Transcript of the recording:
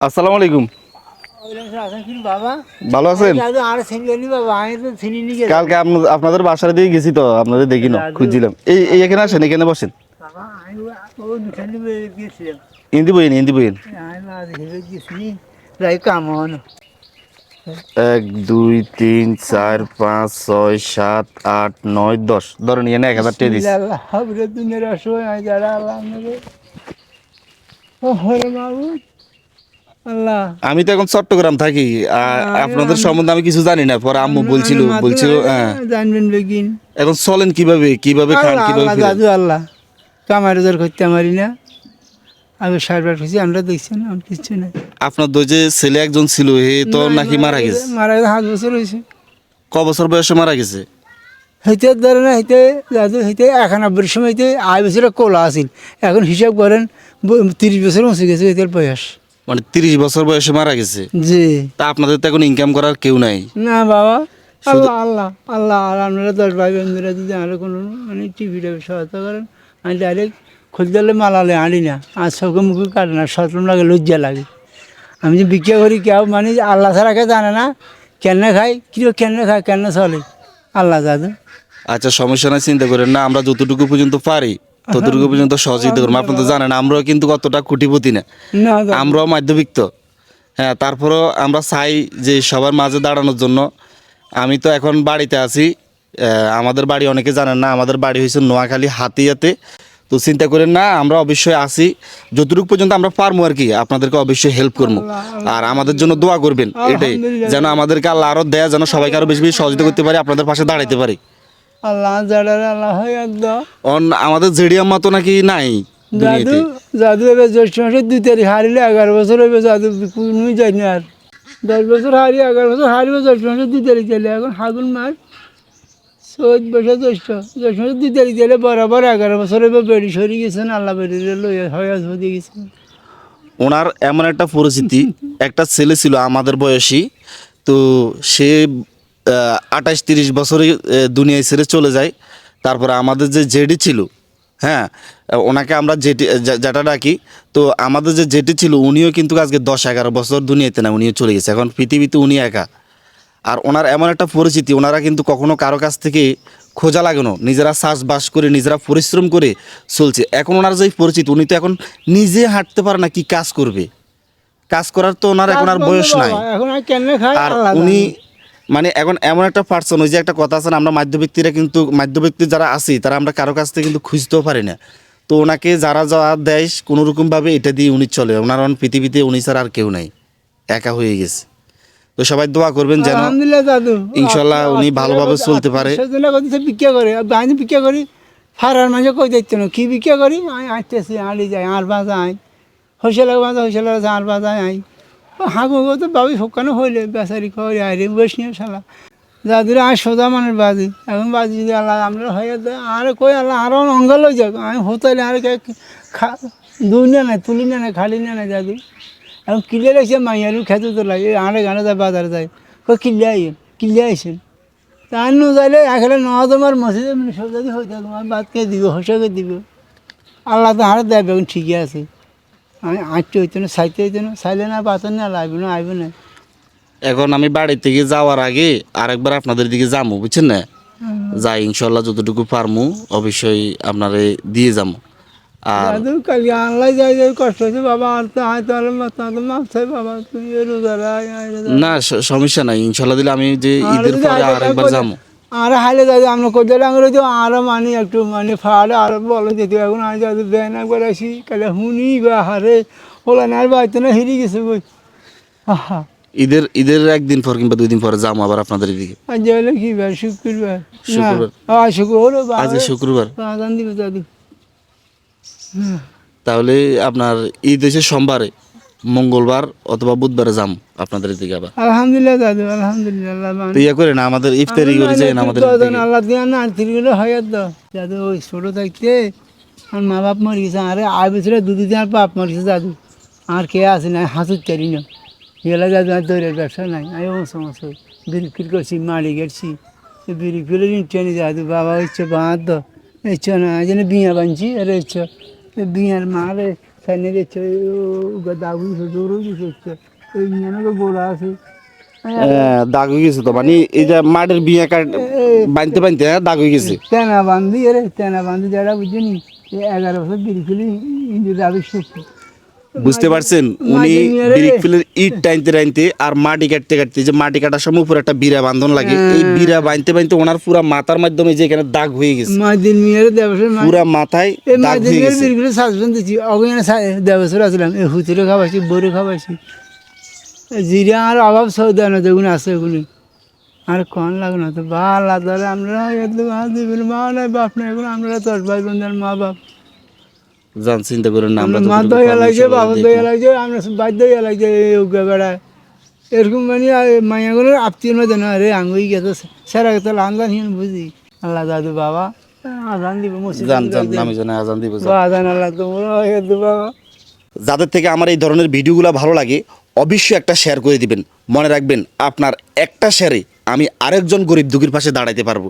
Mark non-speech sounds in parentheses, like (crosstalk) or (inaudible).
আসসালামু আলাইকুম। ভালো আছেন? কালকে আপনাদের বাসার দিয়ে গেছি তো, আপনাদের দেখি না, খুঁজছিলাম। এই এখানে আসেন, এখানে বসেন। হিন্দি বইন হিন্দি বইন এক, দুই, তিন, চার, পাঁচ, ছয়, সাত, আট, নয়, দশ। ধরেন এনে এক হাজার টাকা দিস আল্লাহ আল্লাহ আমাকে ও হরে বাবু আল্লাহ আমি তো এখন চট্টগ্রাম থাকি আপনাদের সম্বন্ধে আমি কিছু জানি না পরে আম্মু বলছিল বলছিল হ্যাঁ। জানবেন বেগিন। এখন চলেন কীভাবে কীভাবে খান কীভাবে দাদু আল্লাহ। কামার রোজার করতে পারি না। আমি সারবার খুঁজি আমরা দেখছি না আমার কিচ্ছু নাই। আপনার দই যে ছেলে একজন ছিল হে তো নাকি মারা গেছে? মারা গেছে সাত বছর হয়েছে। ক বছর বয়সে মারা গেছে? হইতে ধরে না হইতে দাদু হইতে একানব্বই সময় হইতে আয় বছর কোলা আছিল। এখন হিসাব করেন তিরিশ বছর মসে গেছে হইতে বয়স। মানে তিরিশ বছর বয়সে মারা গেছে। জি। তা আপনাদের তো এখন ইনকাম করার কেউ নাই। না বাবা আল্লাহ আল্লাহ আল্লাহ আর আপনারা দশ ভাই বন্ধুরা যদি আরও কোনো মানে টিভিটা সহায়তা করেন আমি ডাইরেক্ট খুলতে মালালে আনি না। আর চোখে মুখে কাটে না সতম লাগে লজ্জা লাগে। আমি যে বিক্রি করি কেউ মানে আল্লাহ ছাড়া কে জানে না কেন খাই কি কেন খায় কেন চলে আল্লাহ দাদু আচ্ছা সমস্যা না চিন্তা করেন না আমরা যতটুকু পর্যন্ত পারি ততটুকু (laughs) পর্যন্ত সহযোগিতা করব। আপনার তো জানেন আমরাও কিন্তু কতটা কুটিপতি না। আমরাও মাধ্যমিক তো হ্যাঁ তারপরেও আমরা চাই যে সবার মাঝে দাঁড়ানোর জন্য। আমি তো এখন বাড়িতে আছি। আমাদের বাড়ি অনেকে জানেন না আমাদের বাড়ি হয়েছে নোয়াখালী হাতিয়াতে। তো চিন্তা করেন না আমরা অবশ্যই আসি যতটুকু পর্যন্ত আমরা পারব আর কি আপনাদেরকে অবশ্যই হেল্প করব। আর আমাদের জন্য দোয়া করবেন এটাই। যেন আমাদেরকে আল্লাহ আরও দেয়া যেন সবাইকে আরও বেশি বেশি সহযোগিতা করতে পারি আপনাদের পাশে দাঁড়াইতে পারি। আল্লাহ জাডার আল্লাহ হয় একদম। অন আমাদের জেডিয়াম্মা তো নাকি নাই জাদু জাদু এবার জ্যৈষ্ঠ মাসের দুই তারিখ হারিলে এগারো বছর হইবে জাদু কোনো যাই না আর। দশ বছর হারি এগারো বছর হারিবে জ্যৈষ্ঠ মাসের দুই তারিখ দিলে এখন ফাগুন মাস চৈত বছর জ্যৈষ্ঠ। জ্যৈষ্ঠ মাসের দুই তারিখ দিলে বরাবর এগারো বছর হইবে বেড়ি সরি গেছেন আল্লাহ বেড়ি লইয়া হয়ে হয়ে গেছেন। ওনার এমন একটা পরিস্থিতি একটা ছেলে ছিল আমাদের বয়সী তো সে আঠাশ তিরিশ বছরে দুনিয়ায় ছেড়ে চলে যায়। তারপরে আমাদের যে জেডি ছিল হ্যাঁ ওনাকে আমরা জেটি যেটা ডাকি তো আমাদের যে জেটি ছিল উনিও কিন্তু আজকে দশ এগারো বছর দুনিয়াতে না উনিও চলে গেছে। এখন পৃথিবীতে উনি একা। আর ওনার এমন একটা পরিচিতি ওনারা কিন্তু কখনো কারও কাছ থেকে খোঁজা লাগানো নিজেরা চাষবাস করে নিজেরা পরিশ্রম করে চলছে। এখন ওনার যে পরিচিতি উনি তো এখন নিজে হাঁটতে পারে না কি কাজ করবে। কাজ করার তো ওনার এখন আর বয়স নাই। আর উনি। মানে এখন এমন একটা পার্সন ওই যে একটা কথা আছে না আমরা মাধ্যব্যক্তিরা কিন্তু মাধ্যব্যক্তি যারা আছি তারা আমরা কারও কাছ থেকে কিন্তু খুঁজতেও পারি না। তো ওনাকে যারা যা দেয় কোনো রকমভাবে এটা দিয়ে উনি চলে। ওনার এখন পৃথিবীতে উনি ছাড়া আর কেউ নাই। একা হয়ে গেছে। তো সবাই দোয়া করবেন যেন ইনশাল্লাহ উনি ভালোভাবে চলতে পারে। বিক্রিয়া করে। আমি বিক্রিয়া করি? ফারার মাঝে কই দেখতে না? কি বিক্রিয়া করি? আমি আসতেছি আলি যাই আর বাজা আই হইসেলা বাজা হইসেলা বাজা আর বাজা আই। হাগু তো বাবু সকানো হইলে, বেচারি খবর আইরে নিয়ে শালা। দাদুরে আর সোজা মানুষ বাজি। এখন বাজি যদি আল্লাহ আমরা হয়ে আর কই আল্লাহ আরও অঙ্গল হয়ে যাক। আমি হোতাইলে আর কে খা, দুই না নাই তুলি না নাই খালি না নাই দাদু এখন কিলে লাগছে মাইয়ারু খেতে তো লাগে আড়ে গানে যায়, বাজারে যায়। কই কিলে আইন কিলে আইসেন তার নো যাইলে এখানে নয় তোমার মসজিদে মানে সব যদি থাকে তোমার বাদকে দিব হোসাকে দিব। আল্লাহ তো হারে দেয় এখন ঠিকই আছে। আমি আঁটতে হইতো না সাইতে হইতো না সাইলে না পাতন না লাগবে না আইব না। এখন আমি বাড়ি থেকে যাওয়ার আগে আরেকবার আপনাদের দিকে যাব বুঝছেন না? যাই ইনশাল্লাহ যতটুকু পারমু অবশ্যই আপনারে দিয়ে যাব আর কালকে আনলাই যাই যাই কষ্ট হয়েছে বাবা আর তো আয় তাহলে মাথায় বাবা তুই রোজার আয় আয় রোজার না সমস্যা নাই ইনশাল্লাহ দিলে আমি যে ঈদের পরে আরেকবার যাব আর হাইলে যাই আমরা কোথায় ডাঙর হইতো আরও মানে একটু মানে ফাড়ে আরও বলে যেত এখন আমি যাতে বেন একবার আসি। কালে হুনি বা হারে ওলা না আর বাড়িতে না হিরি গেছে বই ঈদের ঈদের একদিন পর কিংবা দুই দিন পরে যাব আবার আপনাদের দিকে আর যাইলে কি বার? শুক্রবার। শুক্রবার। হ্যাঁ শুক্রবার। আজ শুক্রবার। আদান দিবে দাদু। তাহলে আপনার ঈদ এসে সোমবারে। মঙ্গলবার অথবা বুধবারে যাম আপনাদের দিকে আবার। আলহামদুলিল্লাহ দাদু আলহামদুলিল্লাহ ইয়া করে না আমাদের ইফতারি করে যায় আমাদের আল্লাহ দিয়া না তিরিগুলো হয় তো। দাদু ওই ছোট থাকতে আমার মা বাপ মরে গেছে আরে আয় বছরে দু দিন আর বাপ মরে গেছে দাদু। আর কে আছে না হাসুর চারি না। গেলে দাদু আর দৌড়ের ব্যবসা নাই আমি ও সমস্ত বিক্রি করছি মাড়ি গেছি বিক্রি করে টেনে দাদু বাবা ইচ্ছে বাঁধ ইচ্ছে না যেন বিয়া বানছি আরে ইচ্ছে বিয়ার মা রে সাইনে দিচ্ছে দাবি জোরও দিচ্ছে ওই মেয়ে গোড়া আছে দাগ হয়ে গেছে তো মানে এই যে মাটির বিয়া কাট বানতে বানতে হ্যাঁ, দাগ হয়ে গেছে তেনা বান্ধি রে তেনা বান্ধি যারা বুঝিনি এগারো বছর বিরিখিলি ইঞ্জুর আবিষ্কার বুঝতে পারছেন? উনি মাটি নিয়ে ব্রিক ফিলের ইট টাইনতে টাইনতে আর মাটি কাটতে কাটতে যে মাটি কাটার সময় উপরে একটা বিরা বান্ধন লাগে। এই বিরা বানতে বানতে ওনার পুরা মাথার মাধ্যমে যে এখানে দাগ হয়ে গেছে। মাদিন মিয়ার দেবসর পুরা মাথায় দাগ মাদিন হয়ে গেছে। বিরিখিলি সাসপেন্ড দিচ্ছি। অগিনে দেবসর আসলাম। এই হুতুরে খাবাইছি বড়ে খাবাইছি। জিরা আর অভাব সৌদা না যেগুলো আছে ওগুলি আর কন লাগো না তো? ভালো তাহলে আমরা এগুলো বাপ নাই। এগুলো আমরা দশ ভাই বোনদের মা বাপ। জান চিন্তা করেন না আমরা আমরা মা দয়া লাগছে বাবা। দয়া লাগছে আমরা দয়া লাগছে এই উগা বেড়ায়। এরকম মানে মায়াগুলোর আপতির মধ্যে না রে আঙ্গুই গেছে সারা গেছে আন্দান হিন বুঝি। আল্লাহ দাদু বাবা আজান দিব মসজিদ জান জান জানে আজান দিব আজান আল্লাহ তোমরা বাবা। যাদের থেকে আমার এই ধরনের ভিডিওগুলো ভালো লাগে অবশ্যই একটা শেয়ার করে দিবেন। মনে রাখবেন আপনার একটা শেয়ারে আমি আরেকজন গরিব দুঃখীর পাশে দাঁড়াইতে পারব।